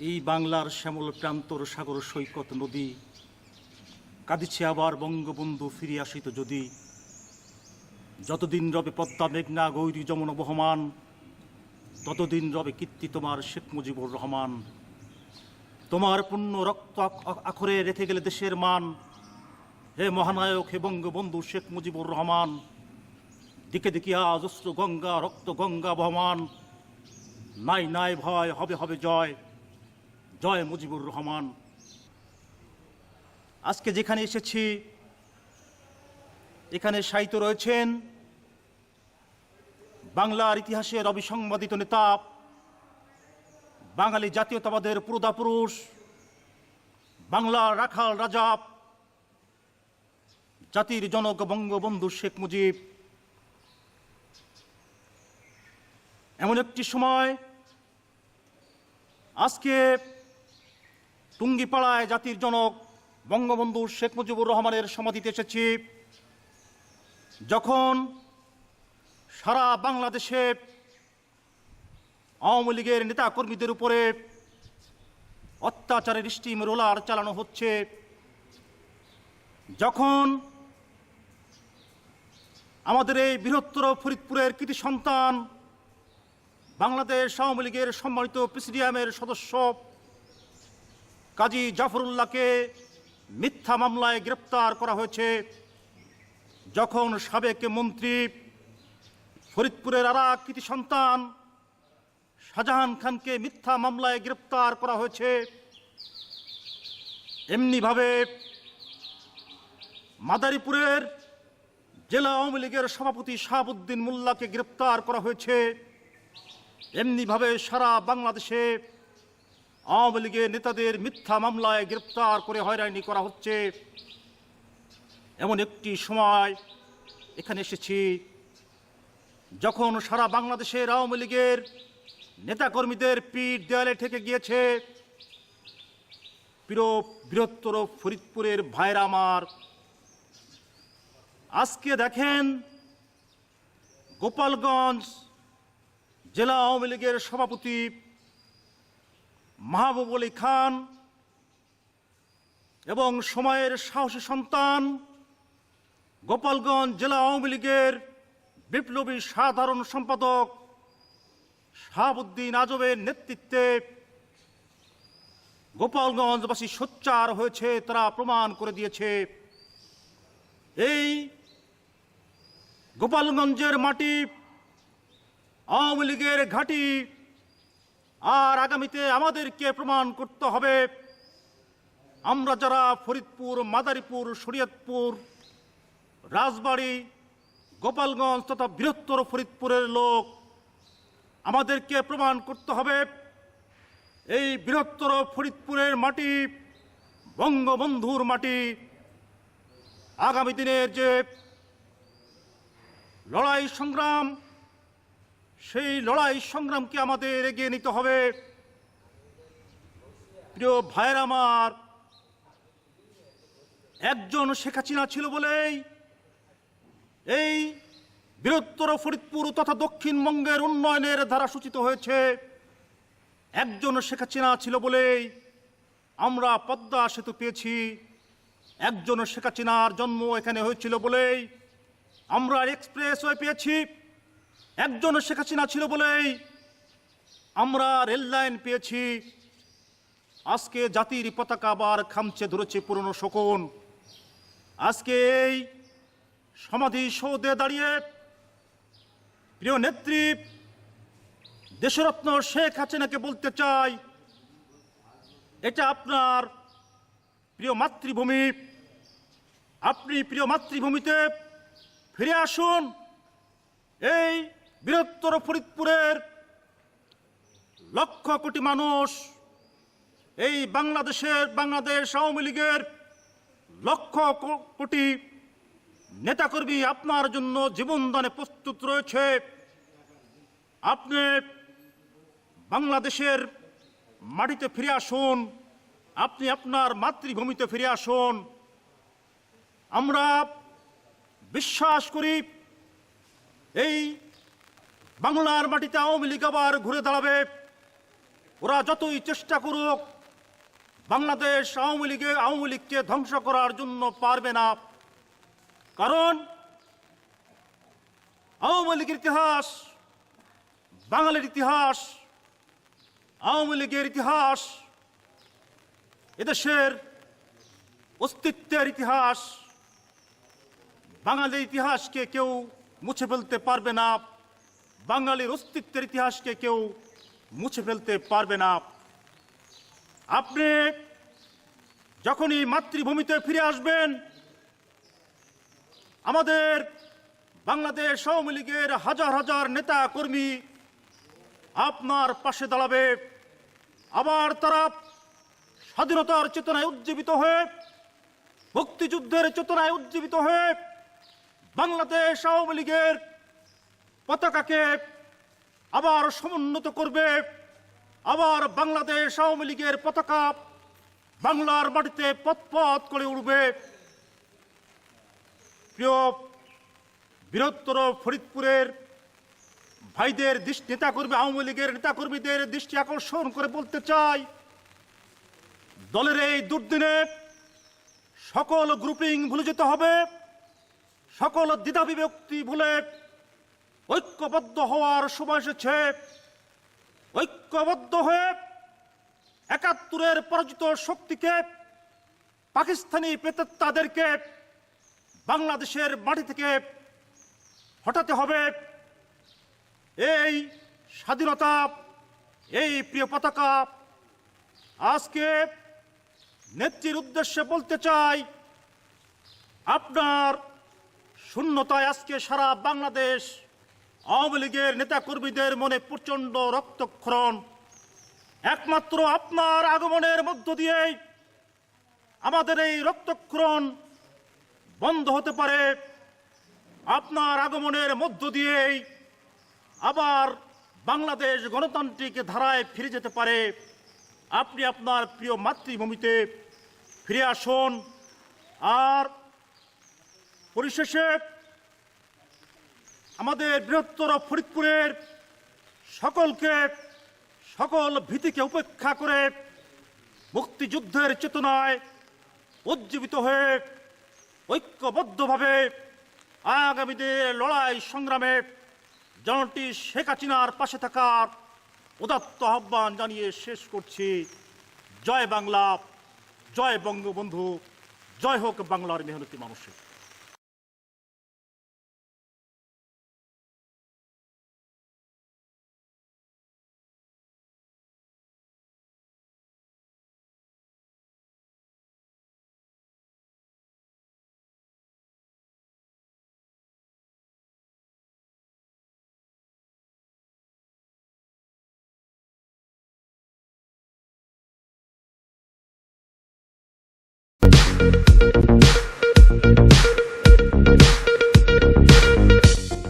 এই বাংলার শ্যামল প্রান্তর সাগর সৈকত নদী কাঁদিছে আবার বঙ্গবন্ধু ফিরে আসিত যদি। যতদিন রবে পদ্মা মেঘনা গৌরী যমন বহমান, ততদিন রবে কীর্তি তোমার শেখ মুজিবুর রহমান। তোমার পুণ্য রক্ত আখ- আখ- আখরে রেখে গেলে দেশের মান। হে মহানায়ক, হে বঙ্গবন্ধু শেখ মুজিবুর রহমান দিকে আজ অশ্রু গঙ্গা, রক্ত গঙ্গা বহমান। নাই নাই, ভয়, হবে হবে, জয়। জয় মুজিবুর রহমান। আজকে যেখানে এসেছি, এখানে সাহিত্য রয়েছেন বাংলার ইতিহাসের অবিসংবাদিত নেতা, বাঙালি জাতীয়তাবাদের পুরোদা পুরুষ বাংলার রাখাল রাজা, জাতির জনক বঙ্গবন্ধু শেখ মুজিব। এমন একটি সময় আজকে টুঙ্গিপাড়ায় জাতির জনক বঙ্গবন্ধু শেখ মুজিবুর রহমানের সমাধিতে এসেছি। যখন সারা বাংলাদেশে আওয়ামী লীগের নেতাকর্মীদের উপরে অত্যাচারের স্টিম রোলার চালানো হচ্ছে, যখন আমাদের এই বৃহত্তর ফরিদপুরের কৃতি সন্তান বাংলাদেশ আওয়ামী লীগের সম্মানিত প্রেসিডিয়ামের সদস্য কাজী জাফরুল্লাহকে মিথ্যা মামলায় গ্রেপ্তার করা হয়েছে যখন সাবেক মন্ত্রী ফরিদপুরের আরা কৃতি সন্তান শাহজাহান খানকে মিথ্যা মামলায় গ্রেপ্তার করা হয়েছে। এমনিভাবে মাদারীপুরের জেলা আওয়ামী লীগের সভাপতি শাহাবুদ্দিন মোল্লাকে গ্রেপ্তার করা হয়েছে। এমনিভাবে সারা বাংলাদেশে আওয়ামী লীগের নেতাদের মিথ্যা মামলায় গ্রেপ্তার করে হয়রানি করা হচ্ছে। এমন একটি সময় এখানে এসেছি, যখন সারা বাংলাদেশের আওয়ামী লীগের নেতাকর্মীদের পিঠ দেয়ালে ঠেকে গিয়েছে। প্রিয় বৃহত্তর ফরিদপুরের ভাইরা আমার, আজকে দেখেন গোপালগঞ্জ জেলা আওয়ামী লীগের সভাপতি মাহবুব আলী খান এবং সময়ের সাহসী সন্তান গোপালগঞ্জ জেলা আওয়ামী লীগের বিপ্লবী সাধারণ সম্পাদক শাহাবুদ্দিন আজবের নেতৃত্বে গোপালগঞ্জবাসী সোচ্চার হয়েছে, তারা প্রমাণ করে দিয়েছে। এই গোপালগঞ্জের মাটি আওয়ামী লীগের ঘাঁটি আর আগামীতে আমাদেরকে প্রমাণ করতে হবে। আমরা যারা ফরিদপুর, মাদারীপুর, শরীয়তপুর, রাজবাড়ি, গোপালগঞ্জ তথা বৃহত্তর ফরিদপুরের লোক, আমাদেরকে প্রমাণ করতে হবে, এই বৃহত্তর ফরিদপুরের মাটি, বঙ্গবন্ধুর মাটি, আগামী দিনের যে লড়াই সংগ্রাম সেই লড়াই সংগ্রামকে আমাদের এগিয়ে নিতে হবে। প্রিয় ভাইয়ের আমার, একজন শেখ হাসিনা ছিল বলেই এই বৃহত্তর ফরিদপুর তথা দক্ষিণবঙ্গের উন্নয়নের ধারা সূচিত হয়েছে। একজন শেখ হাসিনা ছিল বলেই আমরা পদ্মা সেতু পেয়েছি। একজন শেখ হাসিনার জন্ম এখানে হয়েছিল বলেই আমরা এক্সপ্রেসওয়ে পেয়েছি। একজন শেখ হাসিনা ছিল বলেই আমরা রেল লাইন পেয়েছি। আজকে জাতির পতাকা আবার খামচে ধরেছে পুরনো শকুন। আজকে এই সমাধি সৌদে দাঁড়িয়ে প্রিয় নেত্রী, দেশরত্ন শেখ হাসিনাকে বলতে চাই, এটা আপনার প্রিয় মাতৃভূমি। আপনি প্রিয় মাতৃভূমিতে ফিরে আসুন। এই বৃহত্তর ফরিদপুরের লক্ষ কোটি মানুষ এই বাংলাদেশের, বাংলাদেশ আওয়ামী লীগের লক্ষ কোটি নেতাকর্মী আপনার জন্য জীবনদানে প্রস্তুত রয়েছে। আপনি বাংলাদেশের মাটিতে ফিরে আসুন, আপনি আপনার মাতৃভূমিতে ফিরে আসুন। আমরা বিশ্বাস করি এই বাংলার মাটিতে আওয়ামী লীগ আবার ঘুরে দাঁড়াবে। ওরা যতই চেষ্টা করুক, বাংলাদেশ আওয়ামী লীগে আওয়ামী লীগকে ধ্বংস করার জন্য পারবে না। কারণ আওয়ামী লীগের ইতিহাস, বাঙালির ইতিহাস, আওয়ামী লীগের ইতিহাস, এদেশের অস্তিত্বের ইতিহাস, বাঙালির ইতিহাসকে কেউ মুছে ফেলতে পারবে না। বাঙালির অস্তিত্বের ইতিহাসকে কেউ মুছে ফেলতে পারবে না। আপনি যখনই মাতৃভূমিতে ফিরে আসবেন, আমাদের বাংলাদেশ আওয়ামী লীগের হাজার হাজার নেতা কর্মী আপনার পাশে দাঁড়াবে। আবার তারা স্বাধীনতার চেতনায় উজ্জীবিত হয়ে, মুক্তিযুদ্ধের চেতনায় উজ্জীবিত হয়ে বাংলাদেশ আওয়ামী লীগের পতাকাকে আবার সমুন্নত করবে, আবার বাংলাদেশ আওয়ামী লীগের পতাকা বাংলার মাটিতে পথ করে উঠবে প্রিয় বৃহত্তর ফরিদপুরের ভাইদের দৃষ্টি নেতাকর্মী আওয়ামী লীগের নেতাকর্মীদের দৃষ্টি আকর্ষণ করে বলতে চাই, দলের এই দুর্দিনে সকল গ্রুপিং ভুলে যেতে হবে, সকল দ্বিধা বিভক্তি ভুলে ঐক্যবদ্ধ হওয়ার সময় এসেছে। ঐক্যবদ্ধ হয়ে একাত্তরের পরাজিত শক্তিকে পাকিস্তানি প্রেতাত্মাদেরকে বাংলাদেশের মাটি থেকে হটাতে হবে। এই স্বাধীনতা, এই প্রিয় পতাকা আজকে নেত্রীর উদ্দেশ্যে বলতে চাই, আপনার শূন্যতায় আজকে সারা বাংলাদেশ আওয়ামী লীগের নেতাকর্মীদের মনে প্রচণ্ড রক্তক্ষরণ। একমাত্র আপনার আগমনের মধ্য দিয়েই আমাদের এই রক্তক্ষরণ বন্ধ হতে পারে। আপনার আগমনের মধ্য দিয়েই আবার বাংলাদেশ গণতান্ত্রিক ধারায় ফিরে যেতে পারে। আপনি আপনার প্রিয় মাতৃভূমিতে ফিরে আসুন। আর পরিশেষে আমাদের বৃহত্তর ফরিদপুরের সকলকে, সকল ভীতিকে উপেক্ষা করে মুক্তিযুদ্ধের চেতনায় উজ্জীবিত হয়ে ঐক্যবদ্ধভাবে আগামীদের লড়াই সংগ্রামে জনটি শেখ হাসিনার পাশে থাকার উদাত্ত আহ্বান জানিয়ে শেষ করছি। জয় বাংলা, জয় বঙ্গবন্ধু, জয় হোক বাংলার মেহনতি মানুষের।